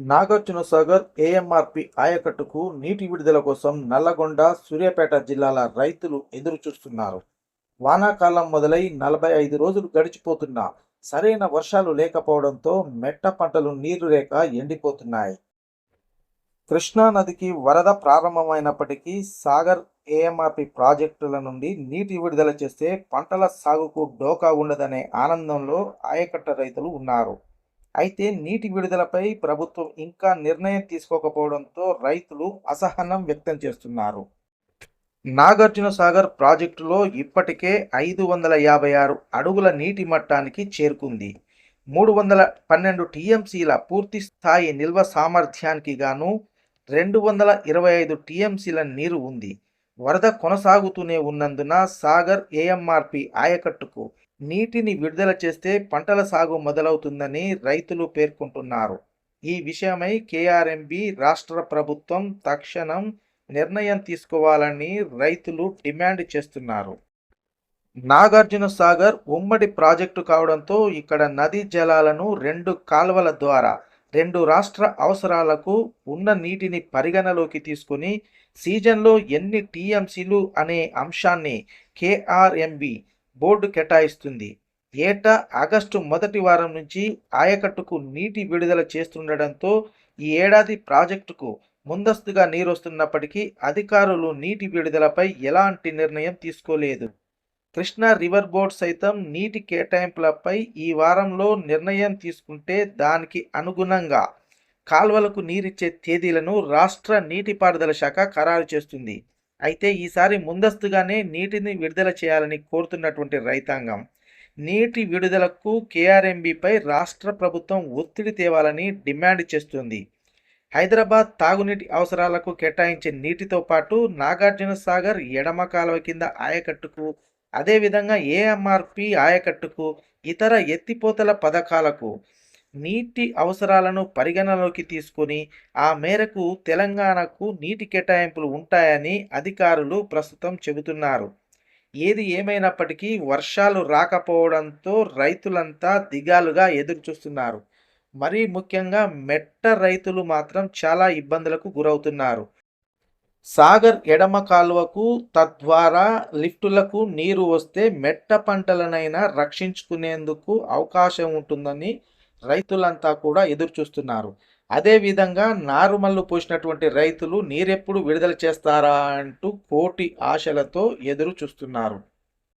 Nagarjuna Sagar AMRP ఆయకట్టుకు నీటి విడుదల కోసం నల్లగొండ సూర్యాపేట జిల్లాల రైతులు ఎదురు చూస్తున్నారు వానాకాలం మొదలై నలభై ఐదు రోజులు గడిచిపోతున్నా సరైన వర్షాలు లేకపోవడంతో మెట్ట పంటలు నీరు లేక ఎండిపోతున్నాయి. కృష్ణా నదికి వరద ప్రారంభమైనప్పటికీ సాగర్ ఏఎంఆర్పి ప్రాజెక్టుల నుండి నీటి విడుదల చేస్తే పంటల సాగుకు డోకా ఉండదనే ఆనందంలో ఆయకట్ట రైతులు ఉన్నారు. అయితే నీటి విడుదలపై ప్రభుత్వం ఇంకా నిర్ణయం తీసుకోకపోవడంతో రైతులు అసహనం వ్యక్తం చేస్తున్నారు. నాగార్జున సాగర్ ప్రాజెక్టులో ఇప్పటికే ఐదు వందల యాభై ఆరు అడుగుల నీటి మట్టానికి చేరుకుంది. మూడు వందల పన్నెండు టీఎంసీల పూర్తి స్థాయి నిల్వ సామర్థ్యానికి గాను రెండు వందల ఇరవై ఐదు టీఎంసీల నీరు ఉంది. వరద కొనసాగుతూనే ఉన్నందున సాగర్ ఏఎంఆర్పి ఆయకట్టుకు నీటిని విడుదల చేస్తే పంటల సాగు మొదలవుతుందని రైతులు పేర్కొంటున్నారు. ఈ విషయమై కేఆర్ఎంబి రాష్ట్ర ప్రభుత్వం తక్షణం నిర్ణయం తీసుకోవాలని రైతులు డిమాండ్ చేస్తున్నారు. నాగార్జున సాగర్ ఉమ్మడి ప్రాజెక్టు కావడంతో ఇక్కడ నదీ జలాలను రెండు కాల్వల ద్వారా రెండు రాష్ట్ర అవసరాలకు ఉన్న నీటిని పరిగణలోకి తీసుకుని సీజన్లో ఎన్ని టీఎంసీలు అనే అంశాన్ని కేఆర్ఎంబి బోర్డు కేటాయిస్తుంది. ఏటా ఆగస్టు మొదటి వారం నుంచి ఆయకట్టుకు నీటి విడుదల చేస్తుండటంతో ఈ ఏడాది ప్రాజెక్టుకు ముందస్తుగా నీరొస్తున్నప్పటికీ అధికారులు నీటి విడుదలపై ఎలాంటి నిర్ణయం తీసుకోలేదు. కృష్ణా రివర్ బోర్డ్ సైతం నీటి కేటాయింపులపై ఈ వారంలో నిర్ణయం తీసుకుంటే దానికి అనుగుణంగా కాల్వలకు నీరిచ్చే తేదీలను రాష్ట్ర నీటిపారుదల శాఖ ఖరారు చేస్తుంది. అయితే ఈసారి ముందస్తుగానే నీటిని విడుదల చేయాలని కోరుతున్నటువంటి రైతాంగం నీటి విడుదలకు కేఆర్ఎంబిపై రాష్ట్ర ప్రభుత్వం ఒత్తిడి తేవాలని డిమాండ్ చేస్తుంది. హైదరాబాద్ తాగునీటి అవసరాలకు కేటాయించే నీటితో పాటు నాగార్జున సాగర్ ఎడమ కాలువ కింద ఆయకట్టుకు అదేవిధంగా ఏఎంఆర్పి ఆయకట్టుకు ఇతర ఎత్తిపోతల పథకాలకు నీటి అవసరాలను పరిగణలోకి తీసుకొని ఆ మేరకు తెలంగాణకు నీటి కేటాయింపులు ఉంటాయని అధికారులు ప్రస్తుతం చెబుతున్నారు. ఏది ఏమైనప్పటికీ వర్షాలు రాకపోవడంతో రైతులంతా దిగాలుగా ఎదురుచూస్తున్నారు. మరీ ముఖ్యంగా మెట్ట రైతులు మాత్రం చాలా ఇబ్బందులకు గురవుతున్నారు. సాగర్ ఎడమ కాలువకు తద్వారా లిఫ్టులకు నీరు వస్తే మెట్ట పంటలనైనా రక్షించుకునేందుకు అవకాశం ఉంటుందని రైతులంతా కూడా ఎదురు చూస్తున్నారు అదేవిధంగా నారుమల్లు పోసినటువంటి రైతులు నీరెప్పుడు విడుదల చేస్తారా అంటూ కోటి ఆశలతో ఎదురు చూస్తున్నారు